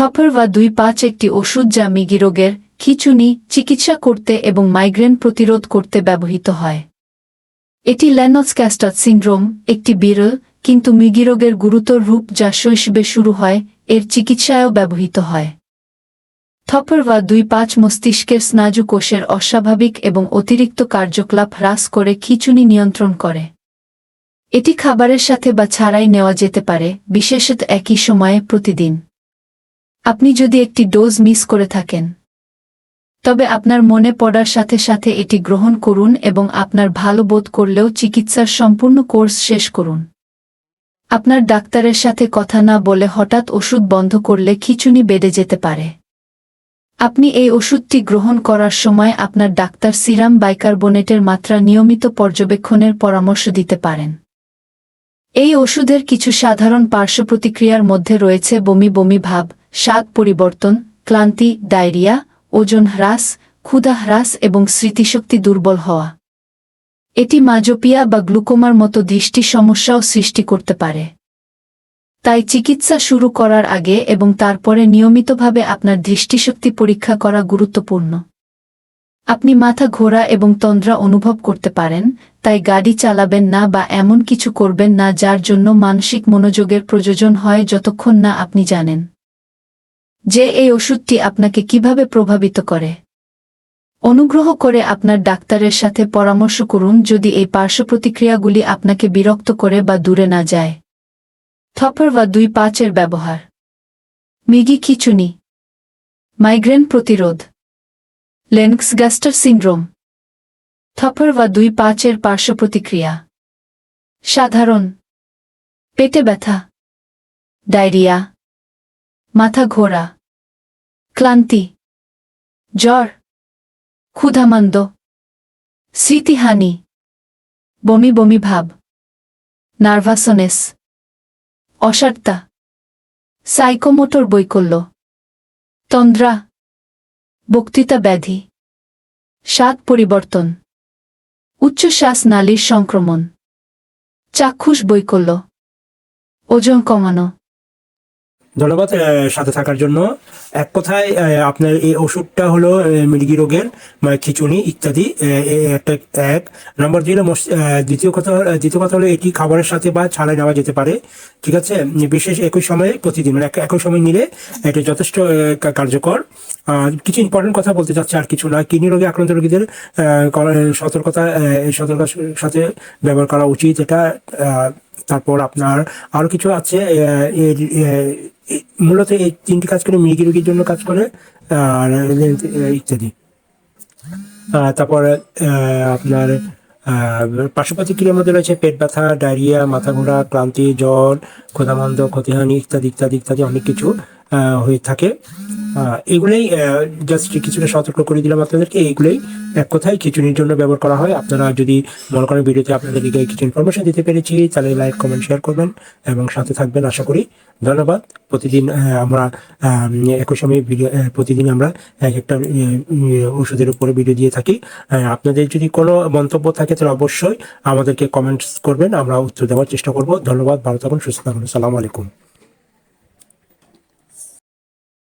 থপার বা দুই পাঁচ একটি ওষুধ যা মিগি রোগের খিচুনি, চিকিৎসা করতে এবং মাইগ্রেন প্রতিরোধ করতে ব্যবহৃত হয়। এটি ল্যানস ক্যাস্টার সিন্ড্রোম একটি বিরল কিন্তু মিগি রোগের গুরুতর রূপ যা শৈশবে শুরু হয়, এর চিকিৎসায়ও ব্যবহৃত হয়। থপার বা দুই পাঁচ মস্তিষ্কের স্নায়ু কোষের অস্বাভাবিক এবং অতিরিক্ত কার্যকলাপ হ্রাস করে খিচুনি নিয়ন্ত্রণ করে। এটি খাবারের সাথে বা ছাড়াই নেওয়া যেতে পারে, বিশেষত একই সময়ে প্রতিদিন। আপনি যদি একটি ডোজ মিস করে থাকেন, তবে আপনার মনে পড়ার সাথে সাথে এটি গ্রহণ করুন এবং আপনার ভালো বোধ করলেও চিকিৎসার সম্পূর্ণ কোর্স শেষ করুন। আপনার ডাক্তারের সাথে কথা না বলে হঠাৎ ওষুধ বন্ধ করলে খিচুনি বেড়ে যেতে পারে। আপনি এই ওষুধটি গ্রহণ করার সময় আপনার ডাক্তার সিরাম বাইকার্বনেটের মাত্রা নিয়মিত পর্যবেক্ষণের পরামর্শ দিতে পারেন। এই ওষুধের কিছু সাধারণ পার্শ্ব প্রতিক্রিয়ার মধ্যে রয়েছে বমি বমি ভাব স্বাদ পরিবর্তন, ক্লান্তি, ডায়রিয়া, ওজন হ্রাস, ক্ষুধা হ্রাস এবং স্মৃতিশক্তি দুর্বল হওয়া। এটি মাজোপিয়া বা গ্লুকোমার মতো দৃষ্টি সমস্যাও সৃষ্টি করতে পারে। তাই চিকিৎসা শুরু করার আগে এবং তারপরে নিয়মিতভাবে আপনার দৃষ্টিশক্তি পরীক্ষা করা গুরুত্বপূর্ণ। আপনি মাথা ঘোরা এবং তন্দ্রা অনুভব করতে পারেন, তাই গাড়ি চালাবেন না বা এমন কিছু করবেন না যার জন্য মানসিক মনোযোগের প্রয়োজন হয় যতক্ষণ না আপনি জানেন। যে এই ওষুধটি আপনাকে কীভাবে প্রভাবিত করে। অনুগ্রহ করে আপনার ডাক্তারের সাথে পরামর্শ করুন যদি এই পার্শ্ব প্রতিক্রিয়াগুলি আপনাকে বিরক্ত করে বা দূরে না যায়। থপার বা দুই পাঁচের ব্যবহার। মিগি খিচুনি। মাইগ্রেন প্রতিরোধ। Lennox Gastaut syndrome. থপার বা দুই পাঁচের পার্শ্ব প্রতিক্রিয়া সাধারণ। পেটে ব্যথা। ডায়রিয়া। মাথা ঘোরা। ক্লান্তি। জ্বর। ক্ষুধামান্দ। স্মৃতিহানি। বমি বমি ভাব। নার্ভাসনেস। অসারতা। সাইকোমোটর বৈকল্য। তন্দ্রা। বক্তৃতা ব্যাধি। স্বাদ পরিবর্তন। উচ্চশ্বাস নালীর সংক্রমণ। চাক্ষুষ বৈকল্য। ওজন কমানো। ধন্যবাদ সাথে থাকার জন্য। এক কথায় আপনার এই ওষুধটা হলো মৃগী রোগের মানে খিচুনি ইত্যাদি একটা এক। নম্বর দুই দ্বিতীয় কথা দ্বিতীয় কথা হলো এটি খাবারের সাথে বা ছাড়াই নেওয়া যেতে পারে, ঠিক আছে? বিশেষ একই সময়ে প্রতিদিন মানে এক- একই সময় নিলে এটা যথেষ্ট কার্যকর। কিছু ইম্পর্টেন্ট কথা বলতে চাচ্ছি, আর কিছু না। কিডনি রোগে আক্রান্ত রোগীদের সতর্কতা সতর্কতার সাথে ব্যবহার করা উচিত। এটা তারপর আপনার আরও কিছু আছে মূলত এই তিনটি কাজ করে মৃগী রোগীর জন্য কাজ করে আর ইত্যাদি। তারপর আপনার আহ, পার্শ্ব প্রতিক্রিয়ার মধ্যে রয়েছে পেট ব্যথা ডায়রিয়া মাথা ঘোরা ক্লান্তি জ্বর ক্ষুধামন্দ ক্ষতিহানি ইত্যাদি ইত্যাদি ইত্যাদি অনেক কিছু। হয়ে থাকে। এগুলোই জাস্ট কিছুটা সতর্ক করে দিলাম আপনাদেরকে। এইগুলোই, এক কথায় খিচুড়ির জন্য ব্যবহার করা হয়। আপনারা যদি মনে করেন ভিডিওতে আপনাদেরকে কিছু ইনফরমেশন দিতে পেরেছি, তাহলে লাইক কমেন্ট শেয়ার করবেন এবং সাথে থাকবেন, আশা করি। ধন্যবাদ। প্রতিদিন আমরা একই সময় ভিডিও প্রতিদিন আমরা এক একটা ওষুধের উপরে ভিডিও দিয়ে থাকি। আপনাদের যদি কোনো মন্তব্য থাকে, তাহলে অবশ্যই আমাদেরকে কমেন্টস করবেন। আমরা উত্তর দেওয়ার চেষ্টা করব। ধন্যবাদ। ভালো থাকুন, সুস্থ থাকুন। সালাম আলাইকুম।